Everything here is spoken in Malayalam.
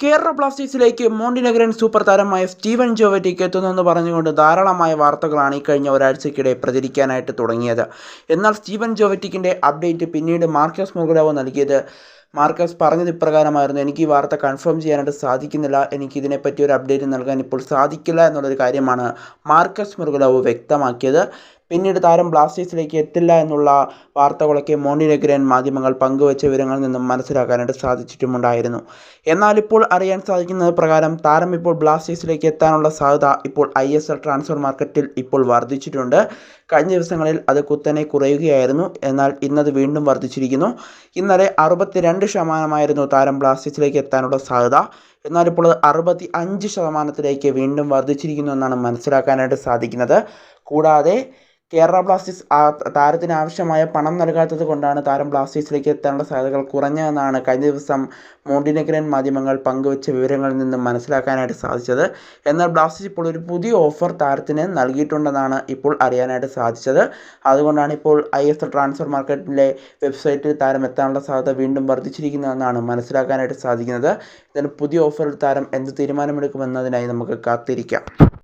കേരള ബ്ലാസ്റ്റേഴ്സിലേക്ക് മോണ്ടിനഗരൻ സൂപ്പർ താരമായ സ്റ്റീവൻ ജോവറ്റിക്ക് എത്തുന്നെന്ന് പറഞ്ഞുകൊണ്ട് ധാരാളമായ വാർത്തകളാണ് ഈ കഴിഞ്ഞ ഒരാഴ്ചക്കിടെ പ്രചരിക്കാനായിട്ട് തുടങ്ങിയത്. എന്നാൽ സ്റ്റീവൻ ജോവറ്റിക്കിന്റെ അപ്ഡേറ്റ് പിന്നീട് മാർക്കസ് മുഗുലാവ് നൽകിയത്. മാർക്കസ് പറഞ്ഞത് ഇപ്രകാരമായിരുന്നു എനിക്ക് ഈ വാർത്ത കൺഫേം ചെയ്യാനായിട്ട് സാധിക്കുന്നില്ല. എനിക്ക് ഇതിനെപ്പറ്റി ഒരു അപ്ഡേറ്റ് നൽകാൻ ഇപ്പോൾ സാധിക്കില്ല എന്നുള്ളൊരു കാര്യമാണ് മാർക്കസ് മുറുകലാവോ വ്യക്തമാക്കിയത്. പിന്നീട് താരം ബ്ലാസ്റ്റേഴ്സിലേക്ക് എത്തില്ല എന്നുള്ള വാർത്തകളൊക്കെ മോണ്ടിനെഗ്രൻ മാധ്യമങ്ങൾ പങ്കുവച്ച വിവരങ്ങളിൽ നിന്നും മനസ്സിലാക്കാനായിട്ട് സാധിച്ചിട്ടുമുണ്ടായിരുന്നു. എന്നാൽ ഇപ്പോൾ അറിയാൻ സാധിക്കുന്നത് പ്രകാരം താരം ഇപ്പോൾ ബ്ലാസ്റ്റേഴ്സിലേക്ക് എത്താനുള്ള സാധ്യത ഇപ്പോൾ ഐ എസ് എൽ ട്രാൻസ്ഫർ മാർക്കറ്റിൽ ഇപ്പോൾ വർദ്ധിച്ചിട്ടുണ്ട്. കഴിഞ്ഞ ദിവസങ്ങളിൽ അത് കുത്തനെ കുറയുകയായിരുന്നു. എന്നാൽ ഇന്നത് വീണ്ടും വർദ്ധിച്ചിരിക്കുന്നു. ഇന്നലെ അറുപത്തിരണ്ട് ശതമാനമായിരുന്നു താരം ബ്ലാസ്റ്റേഴ്സിലേക്ക് എത്താനുള്ള സാധ്യത. എന്നാൽ ഇപ്പോൾ അറുപത്തി അഞ്ച് ശതമാനത്തിലേക്ക് വീണ്ടും വർദ്ധിച്ചിരിക്കുന്നു എന്നാണ് മനസ്സിലാക്കാനായിട്ട് സാധിക്കുന്നത്. കൂടാതെ കേരള ബ്ലാസ്റ്റേഴ്സ് താരത്തിന് ആവശ്യമായ പണം നൽകാത്തത് കൊണ്ടാണ് താരം ബ്ലാസ്റ്റേഴ്സിലേക്ക് എത്താനുള്ള സാധ്യതകൾ കുറഞ്ഞതെന്നാണ് കഴിഞ്ഞ ദിവസം മോണ്ടിനെഗ്രൻ മാധ്യമങ്ങൾ പങ്കുവച്ച വിവരങ്ങളിൽ നിന്നും മനസ്സിലാക്കാനായിട്ട് സാധിച്ചത്. എന്നാൽ ബ്ലാസ്റ്റേഴ്സ് ഇപ്പോൾ ഒരു പുതിയ ഓഫർ താരത്തിന് നൽകിയിട്ടുണ്ടെന്നാണ് ഇപ്പോൾ അറിയാനായിട്ട് സാധിച്ചത്. അതുകൊണ്ടാണ് ഇപ്പോൾ ഐ എസ് ട്രാൻസ്ഫർ മാർക്കറ്റിലെ വെബ്സൈറ്റിൽ താരം എത്താനുള്ള സാധ്യത വീണ്ടും വർദ്ധിച്ചിരിക്കുന്നതെന്നാണ് മനസ്സിലാക്കാനായിട്ട് സാധിക്കുന്നത്. ഇതിന് പുതിയ ഓഫറിൽ താരം എന്ത് തീരുമാനമെടുക്കുമെന്നതിനായി നമുക്ക് കാത്തിരിക്കാം.